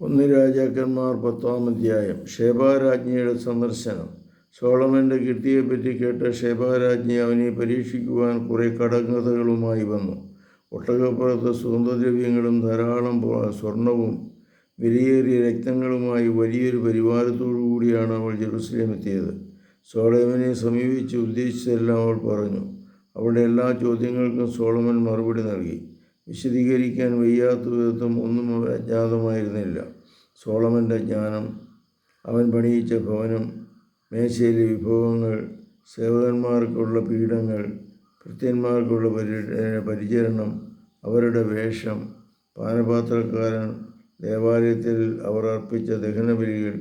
ഒന്ന് രാജാക്കന്മാർ പത്താം അധ്യായം. ഷേബാരാജ്ഞിയുടെ സന്ദർശനം. സോളമന്റെ കീർത്തിയെപ്പറ്റി കേട്ട ഷേബാരാജ്ഞി അവനെ പരീക്ഷിക്കുവാൻ കുറേ കടങ്കഥകളുമായി വന്നു. ഒട്ടകപ്പുറത്ത് സുഗന്ധദ്രവ്യങ്ങളും ധാരാളം സ്വർണവും വിലയേറിയ രക്തങ്ങളുമായി വലിയൊരു പരിവാരത്തോടു കൂടിയാണ് അവൾ ജെറുസലേം എത്തിയത് സോളമനെ സമീപിച്ച് ഉദ്ദേശിച്ചതെല്ലാം അവൾ പറഞ്ഞു. അവളുടെ എല്ലാ ചോദ്യങ്ങൾക്കും സോളമൻ മറുപടി നൽകി. വിശദീകരിക്കാൻ വയ്യാത്ത വിധത്തും ഒന്നും അവ അജ്ഞാതമായിരുന്നില്ല. സോളമന്റെ ജ്ഞാനം അവൻ പണിയിച്ച ഭവനം മേശയിലെ വിഭവങ്ങൾ സേവകന്മാർക്കുള്ള പീഠങ്ങൾ ഭൃത്യന്മാർക്കുള്ള പരി പരിചരണം അവരുടെ വേഷം പാനപാത്രക്കാരൻ ദേവാലയത്തിൽ അവർ അർപ്പിച്ച ദഹനബലികൾ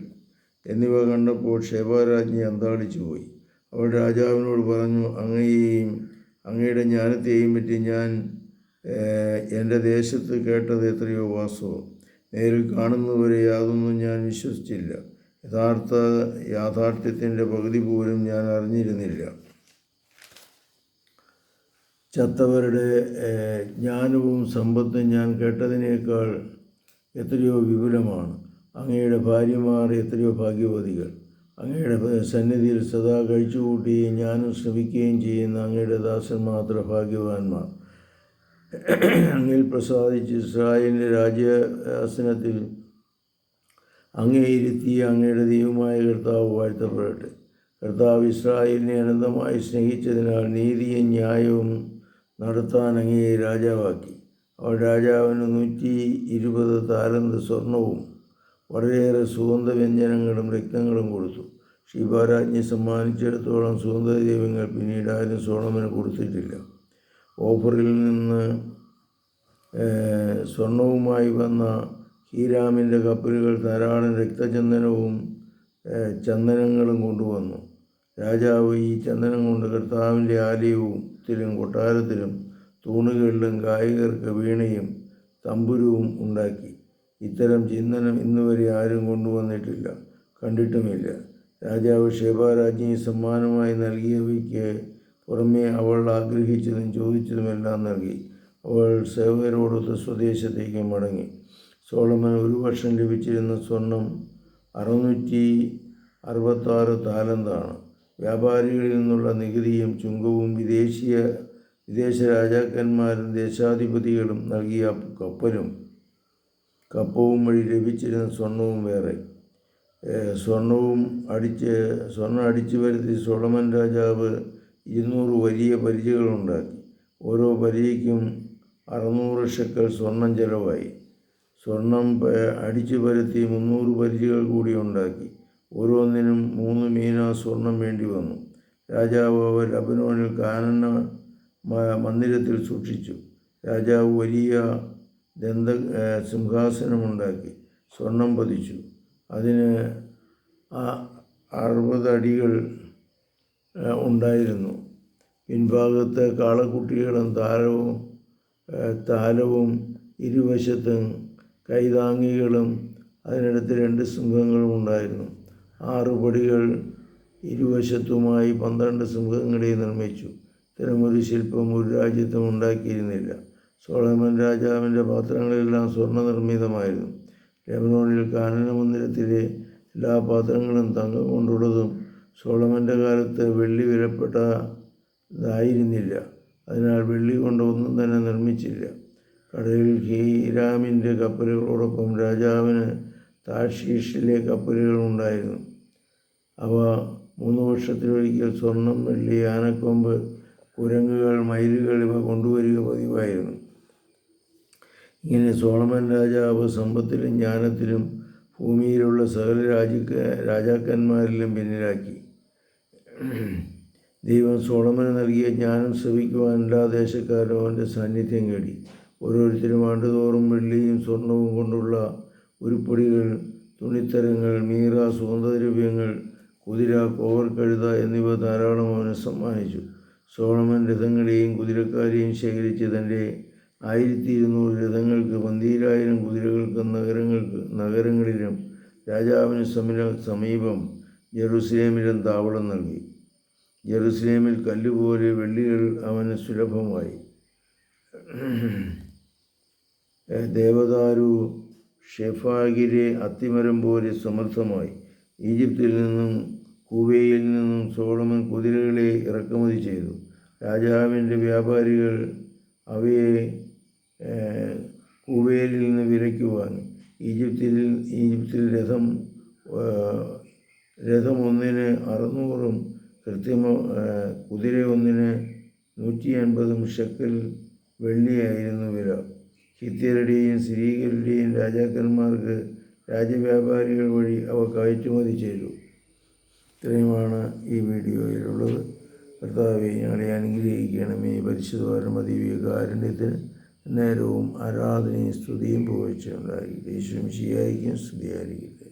എന്നിവ കണ്ടപ്പോൾ ക്ഷേപാരാജ്ഞി അന്താളിച്ചു പോയി. അവൾ രാജാവിനോട് പറഞ്ഞു അങ്ങയെയും അങ്ങയുടെ ജ്ഞാനത്തെയും പറ്റി ഞാൻ എന്റെ ദേശത്ത് കേട്ടത് എത്രയോ വാസ്തവം നേരിൽ കാണുന്നവരെ യാതൊന്നും ഞാൻ വിശ്വസിച്ചില്ല. യഥാർത്ഥ യാഥാർത്ഥ്യത്തിന്റെ പകുതി പോലും ഞാൻ അറിഞ്ഞിരുന്നില്ല. ചത്തവരുടെ ജ്ഞാനവും സമ്പത്തും ഞാൻ കേട്ടതിനേക്കാൾ എത്രയോ വിപുലമാണ്. അങ്ങയുടെ ഭാര്യമാർ എത്രയോ ഭാഗ്യവതികൾ. അങ്ങയുടെ സന്നിധിയിൽ സദാ കഴിച്ചുകൂട്ടുകയും ഞാനും ശ്രമിക്കുകയും ചെയ്യുന്ന അങ്ങയുടെ ദാസൻ മാത്രം ഭാഗ്യവാന്മാർ. അങ്ങിൽ പ്രസാദിച്ച് ഇസ്രായേലിന്റെ രാജ്യാസനത്തിൽ അങ്ങേയിരുത്തി അങ്ങയുടെ ദൈവമായ കർത്താവ് വാഴ്ത്തപ്പെടട്ടെ. കർത്താവ് ഇസ്രായേലിനെ അനന്തമായി സ്നേഹിച്ചതിനാൽ നീതിയും ന്യായവും നടത്താൻ അങ്ങേ രാജാവാക്കി. അവൾ രാജാവിന് നൂറ്റി ഇരുപത് താരന്ത് സ്വർണവും വളരെയേറെ സുഗന്ധവ്യഞ്ജനങ്ങളും രക്തങ്ങളും കൊടുത്തു. ഷീബാരാജ്ഞി സമ്മാനിച്ചിടത്തോളം സുഗന്ധദൈവങ്ങൾ പിന്നീട് ആരും സോളമന് കൊടുത്തിട്ടില്ല. ഓഫറിൽ നിന്ന് സ്വർണവുമായി വന്ന ഹീരാമിന്റെ കപ്പലുകൾ ധാരാളം രക്തചന്ദനവും ചന്ദനങ്ങളും കൊണ്ടുവന്നു. രാജാവ് ഈ ചന്ദനം കൊണ്ട് കർത്താവിന്റെ ആലയവും ത്തിലും കൊട്ടാരത്തിലും തൂണുകളിലും ഗായകർക്ക് വീണയും തമ്പുരുവും ഉണ്ടാക്കി. ഇത്തരം ചിന്തനം ഇന്നുവരെ ആരും കൊണ്ടുവന്നിട്ടില്ല കണ്ടിട്ടുമില്ല. രാജാവ് ഷേബാരാജ്ഞി സമ്മാനമായി നൽകിയവയ്ക്ക് പുറമേ അവൾ ആഗ്രഹിച്ചതും ചോദിച്ചതുമെല്ലാം നൽകി. അവൾ സേവകരോടൊത്ത് സ്വദേശത്തേക്ക് മടങ്ങി. സോളമൻ ഒരു വർഷം ലഭിച്ചിരുന്ന സ്വർണം അറുന്നൂറ്റി അറുപത്താറ് താലന്താണ്. വ്യാപാരികളിൽ നിന്നുള്ള നികുതിയും ചുങ്കവും വിദേശീയ വിദേശ രാജാക്കന്മാരും ദേശാധിപതികളും നൽകിയ കപ്പലും കപ്പവും വഴി ലഭിച്ചിരുന്ന സ്വർണവും വേറെ. സ്വർണവും അടിച്ച് സ്വർണം അടിച്ചു വരുത്തി സോളമൻ രാജാവ് ഇരുന്നൂറ് വലിയ പരിചകളുണ്ടാക്കി ഓരോ പരിചയ്ക്കും അറുന്നൂറ് ഷെക്കൽ സ്വർണം ചെലവായി. സ്വർണം അടിച്ചു പരത്തി മുന്നൂറ് പരിചകൾ കൂടി ഉണ്ടാക്കി. ഓരോന്നിനും മൂന്ന് മീന സ്വർണം വേണ്ടി വന്നു. രാജാവ് അവർ ലബനോനിൽ കാനന മന്ദിരത്തിൽ സൂക്ഷിച്ചു. രാജാവ് വലിയ ദന്ത സിംഹാസനമുണ്ടാക്കി. സ്വർണം പതിച്ചു. അതിന് ആ- അറുപത് അടികൾ ഏഹ് ഉണ്ടായിരുന്നു. പിൻഭാഗത്ത് കാളക്കുട്ടികളും താരവും താലവും ഇരുവശത്തും കൈതാങ്ങികളും അതിനടുത്ത് രണ്ട് സിംഹങ്ങളും ഉണ്ടായിരുന്നു. ആറ് പടികൾ ഇരുവശത്തുമായി പന്ത്രണ്ട് സിംഹങ്ങളെ നിർമ്മിച്ചു. ഇത്തരമൊരു ശില്പം ഒരു രാജ്യത്തും ഉണ്ടാക്കിയിരുന്നില്ല. സോളമൻ രാജാവിന്റെ പാത്രങ്ങളെല്ലാം സ്വർണ നിർമ്മിതമായിരുന്നു ലെബനോണിൽ കാനന മന്ദിരത്തിലെ എല്ലാ പാത്രങ്ങളും തങ്കം കൊണ്ടുള്ളതും സോളമന്റെ കാലത്ത് വെള്ളി വിലപ്പെട്ടതായിരുന്നില്ല. അതിനാൽ വെള്ളി കൊണ്ടൊന്നും തന്നെ നിർമ്മിച്ചില്ല. കടലിൽ ഹീരാമിന്റെ കപ്പലുകളോടൊപ്പം രാജാവിന് താഷീഷിലെ കപ്പലുകൾ ഉണ്ടായിരുന്നു അവ മൂന്ന് വർഷത്തിലൊരിക്കൽ സ്വർണം വെള്ളി ആനക്കൊമ്പ് കുരങ്ങുകൾ മയിലുകൾ ഇവ കൊണ്ടുവരിക പതിവായിരുന്നു. ഇങ്ങനെ സോളമൻ രാജാവ് സമ്പത്തിലും ജ്ഞാനത്തിലും ഭൂമിയിലുള്ള സകല രാജ രാജാക്കന്മാരിലും പിന്നിലാക്കി. ദൈവം സോളമന് നൽകിയ ജ്ഞാനം ശ്രവിക്കുവാൻ എല്ലാ ദേശക്കാരും അവന്റെ സാന്നിധ്യം കേടി ഓരോരുത്തരും ആണ്ടുതോറും വെള്ളിയും സ്വർണവും കൊണ്ടുള്ള ഉരുപ്പടികൾ തുണിത്തരങ്ങൾ മീറ സുഗന്ധദ്രവ്യങ്ങൾ കുതിര കോവർ കഴുത എന്നിവ ധാരാളം അവന് സമ്മാനിച്ചു. സോളമൻ രഥങ്ങളെയും കുതിരക്കാരെയും ശേഖരിച്ച് തന്റെ ആയിരത്തി ഇരുന്നൂറ് രഥങ്ങൾക്ക് പന്തീരായിരം കുതിരകൾക്ക് നഗരങ്ങൾക്ക് നഗരങ്ങളിലും രാജാവിന് സമീപ സമീപം ജെറുസലേമിലും താവളം നൽകി ജെറുസലേമിൽ കല്ലുപോലെ വെള്ളികൾ അവന് സുലഭമായി. ദേവതാരു ഷെഫാഗിരെ അത്തിമരം പോലെ സമർത്ഥമായി. ഈജിപ്തിൽ നിന്നും കൂവയിൽ നിന്നും സോളമൻ കുതിരകളെ ഇറക്കുമതി ചെയ്തു. രാജാവിന്റെ വ്യാപാരികൾ അവയെ ഏഹ്, നിന്ന് വിലയ്ക്ക് വാങ്ങി. ഈജിപ്തിൽ ഈജിപ്തിൽ രഥം ഏഹ്, രഥം ഒന്നിന് അറുന്നൂറും കൃത്യമ കുതിര ഒന്നിന് നൂറ്റി അൻപതും ഷെക്കൽ വെള്ളിയായിരുന്നു വില. ഹിത്യരുടെയും സ്ത്രീകളുടെയും രാജാക്കന്മാർക്ക് രാജ്യവ്യാപാരികൾ വഴി അവ കയറ്റുമതി ചെയ്തു. ഇത്രയുമാണ് ഈ വീഡിയോയിലുള്ളത്. കർത്താവെ ഞങ്ങളെ അനുഗ്രഹിക്കണമേ. പരിശുദ്ധപരമ പരമദിവ്യ കാരുണ്യത്തിന് നേരവും ആരാധനയും സ്തുതിയും പുകഴ്ചയുണ്ടായി യേശുവും ശിയായിരിക്കും സ്തുതിയായിരിക്കട്ടെ.